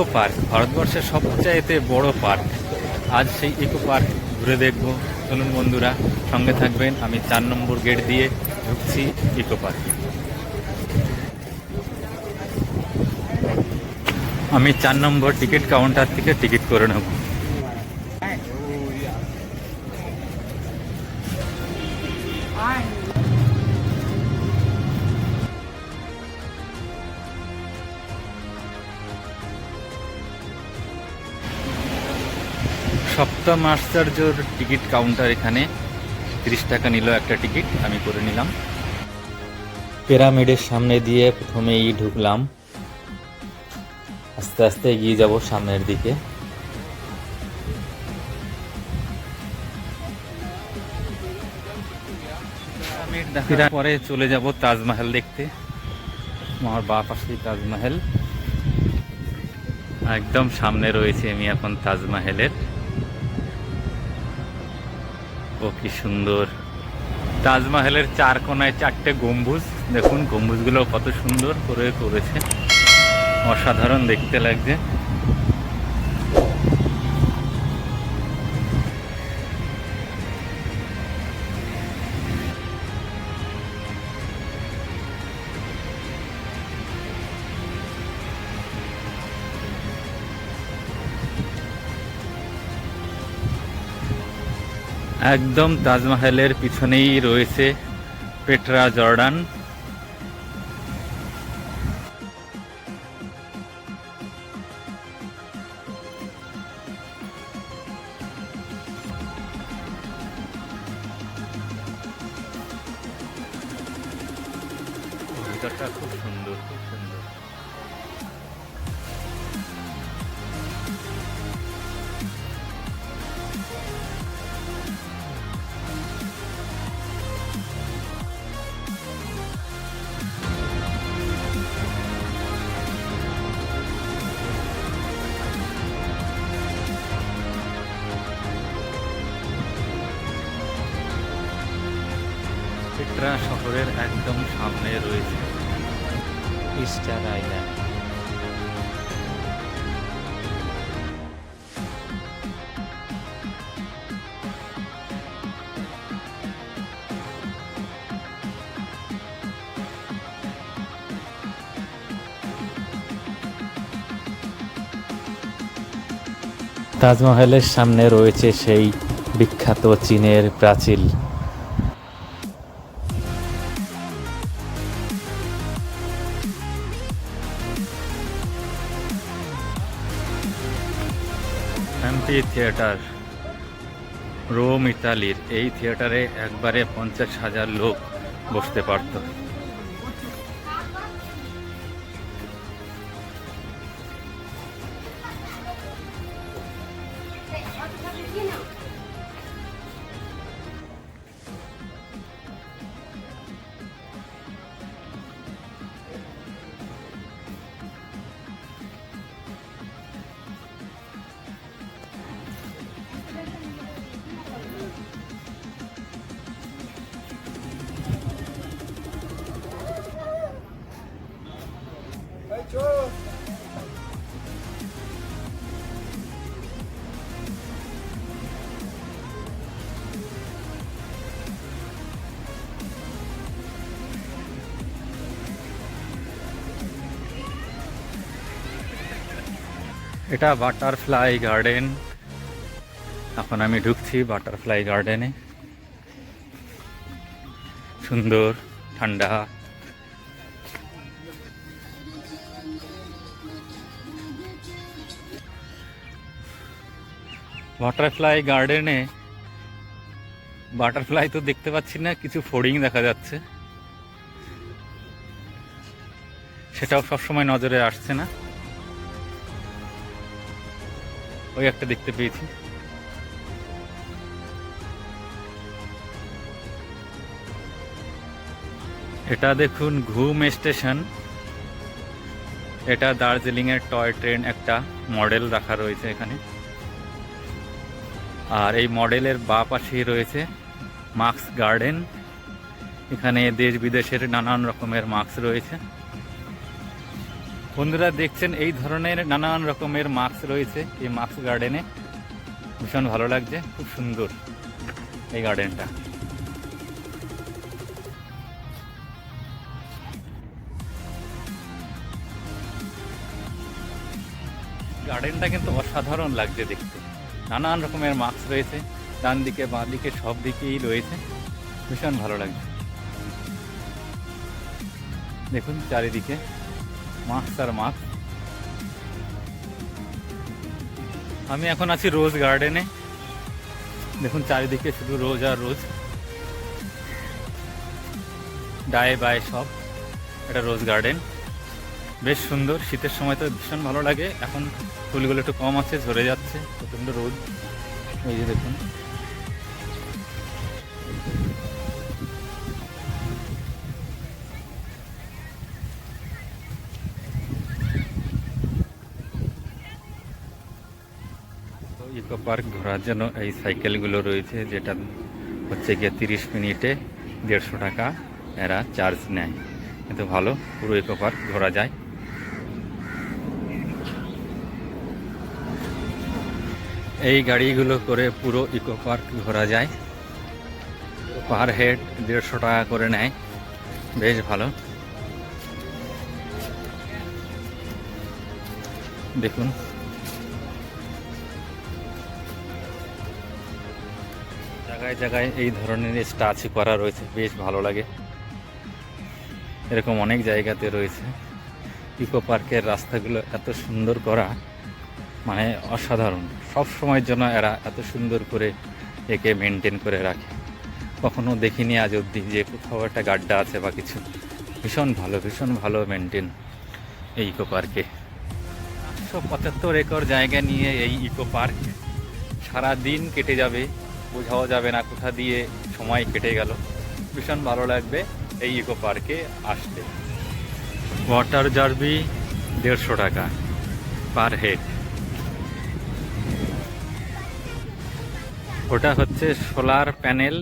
Eco park ভারতবর্ষের সবচাইতে বড় পার্ক আজ সেই ইকো পার্ক ঘুরে দেখব। চলুন বন্ধুরা, সঙ্গে থাকবেন। আমি চার নম্বর গেট দিয়ে ঢুকছি ইকো পার্ক আমি চার নম্বর টিকিট কাউন্টার থেকে টিকিট করে নেব। সপ্তম আশ্চর্যর টিকিট কাউন্টার এখানে। তিরিশ টাকা নিল একটা টিকিট আমি করে নিলাম। পিরামিডের সামনে দিয়ে প্রথমেই ঢুকলাম। আস্তে আস্তে এগিয়ে যাব সামনের দিকে। দেখার পরে চলে যাব তাজমহল দেখতে। আমার বা পাশেই তাজমহল। একদম সামনে রয়েছে আমি এখন তাজমহলের। ও কি সুন্দর। তাজমহলের চার কোনায় চারটে গম্বুজ। দেখুন, গম্বুজগুলো কত সুন্দর করে করেছে। অসাধারণ দেখতে লাগছে। একদম তাজমহলের পিছনেই রয়েছে পেট্রা জর্ডান। খুব সুন্দর। শহরের একদম সামনে রয়েছে। ইস্টার আইল্যান্ড তাজমহলের সামনে রয়েছে সেই বিখ্যাত চীনের প্রাচীর। Amphi theatre. রোম ইতালির এই থিয়েটারে একবারে পঞ্চাশ হাজার লোক বসতে পারত। এটা বাটারফ্লাই গার্ডেন। এখন আমি ঢুকছি বাটারফ্লাই গার্ডেনে। সুন্দর, ঠান্ডা। বাটারফ্লাই গার্ডেনে বাটারফ্লাই তো দেখতে পাচ্ছি না, কিছু ফোর্ডিং দেখা যাচ্ছে। সেটাও সবসময় নজরে আসছে না। ওই একটা দেখতে পেয়েছি। এটা দেখুন ঘুম স্টেশন। এটা দার্জিলিং এর টয় ট্রেন একটা মডেল রাখা রয়েছে এখানে। আর এই মডেলের বা পাশেই রয়েছে মার্কস গার্ডেন। এখানে দেশ বিদেশের নানান রকমের মাস্ক রয়েছে। বন্ধুরা দেখছেন, এই ধরনের নানান রকমের মাস্ক রয়েছে। এই মাস্ক গার্ডেনে ভীষণ ভালো লাগছে, খুব সুন্দর এই গার্ডেনটা। গার্ডেনটা কিন্তু অসাধারণ লাগছে দেখতে। নানান রকমের মাস্ক রয়েছে ডান দিকে বাঁ দিকে সব দিকেই রয়েছে। ভীষণ ভালো লাগছে। দেখুন, চারিদিকে মাস্ক আর মাস্ক। আমি এখন আছি রোজ গার্ডেনে। দেখুন চারিদিকে শুধু রোজ আর রোজ। ডায়ে বায়ে সব। এটা রোজ গার্ডেন। বেশ সুন্দর, শীতের সময় তো ভীষণ ভালো লাগে। এখন ফুলগুলো একটু কম আছে, ঝরে যাচ্ছে প্রচণ্ড রোদ। এই যে দেখুন। ইকো পার্ক ঘোরার জন্য এই সাইকেলগুলো রয়েছে, যেটা হচ্ছে গিয়ে তিরিশ মিনিটে দেড়শো টাকা এরা চার্জ নেয়। কিন্তু ভালো, পুরো ইকো পার্ক ঘোরা যায়। এই গাড়িগুলো করে পুরো ইকো পার্ক ঘোরা যায়। পার হেড দেড়শো টাকা করে নেয়। বেশ ভালো। দেখুন। জায়গায় জায়গায় এই ধরনের স্ট্যাচু করা রয়েছে, বেশ ভালো লাগে। এরকম অনেক জায়গাতে রয়েছে। ইকো পার্কের রাস্তাগুলো এত সুন্দর করা মানে অসাধারণ। সব সময়ের জন্য এরা এত সুন্দর করে একে মেনটেন করে রাখে। কখনো দেখিনি আজ অবধি যে কোথাও একটা গাড্ডা আছে বা কিছু। ভীষণ ভালো ভীষণ ভালো মেনটেন এই ইকো পার্কে। একশো পঁচাত্তর একর জায়গা নিয়ে এই ইকো পার্ক সারা দিন কেটে যাবে। বোঝাও যাবে না কোথা দিয়ে সময় কেটে গেল। ভীষণ ভালো লাগবে এই ইকো পার্কে আসতে। ওয়াটার জার্বি দেড়শো টাকা পার হেড ওটা হচ্ছে সোলার প্যানেল।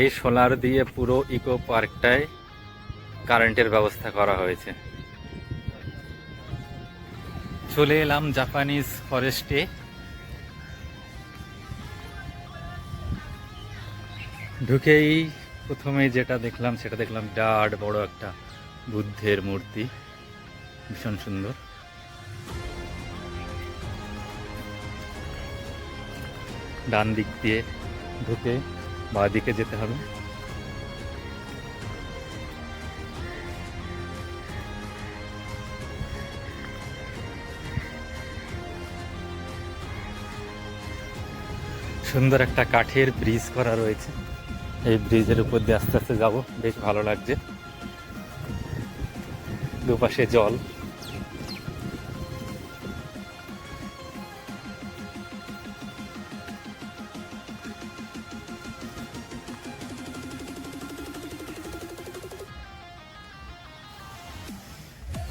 এই সোলার দিয়ে পুরো ইকো পার্কটায় কারেন্টের ব্যবস্থা করা হয়েছে। চলে এলাম জাপানিজ ফরেস্টে ঢুকেই প্রথমে যেটা দেখলাম, সেটা দেখলাম বিরাট বড় একটা বুদ্ধের মূর্তি। ভীষণ সুন্দর। ডান দিক দিয়ে ঢুকে বাঁ দিকে যেতে হবে। সুন্দর একটা কাঠের ব্রিজ করা রয়েছে। এই ব্রিজের উপর দিয়ে আস্তে আস্তে যাব। বেশ ভালো লাগছে। দুপাশে জল।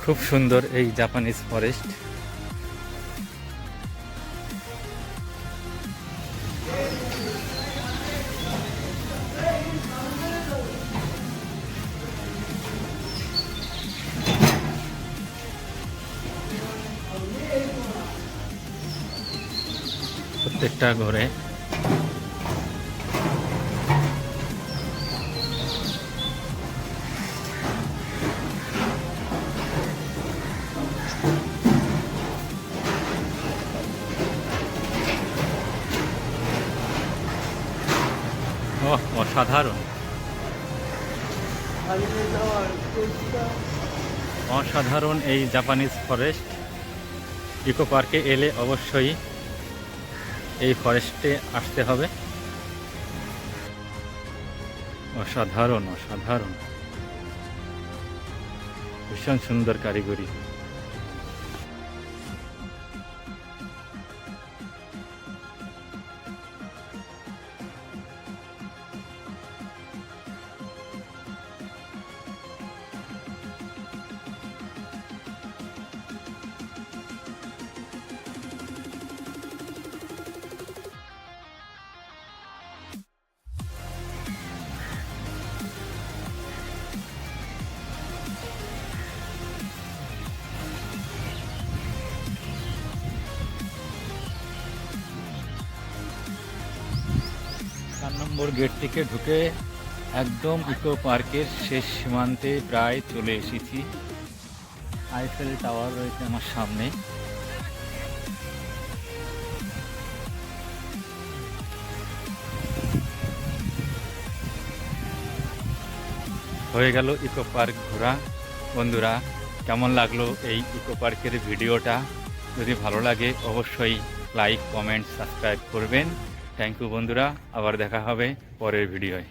খুব সুন্দর এই জাপানিজ ফরেস্ট প্রত্যেকটা ঘরে। অসাধারণ। অসাধারণ এই জাপানিজ ফরেস্ট। ইকো পার্কে এলে অবশ্যই এই ফরেস্টে আসতে হবে। অসাধারণ অসাধারণ। ভীষণ সুন্দর কারিগরি। নম্বর গেট থেকে ঢুকে একদম ইকো পার্কের শেষ সীমান্তে প্রায় চলে এসেছি। আইফেল টাওয়ার রয়েছে আমার সামনে। হয়ে গেল ইকো পার্ক ঘোরা। বন্ধুরা, কেমন লাগল এই ইকো পার্কের ভিডিওটা? যদি ভালো লাগে, অবশ্যই লাইক, কমেন্ট, সাবস্ক্রাইব করবেন। থ্যাংক ইউ বন্ধুরা। আবার দেখা হবে পরের ভিডিওয়।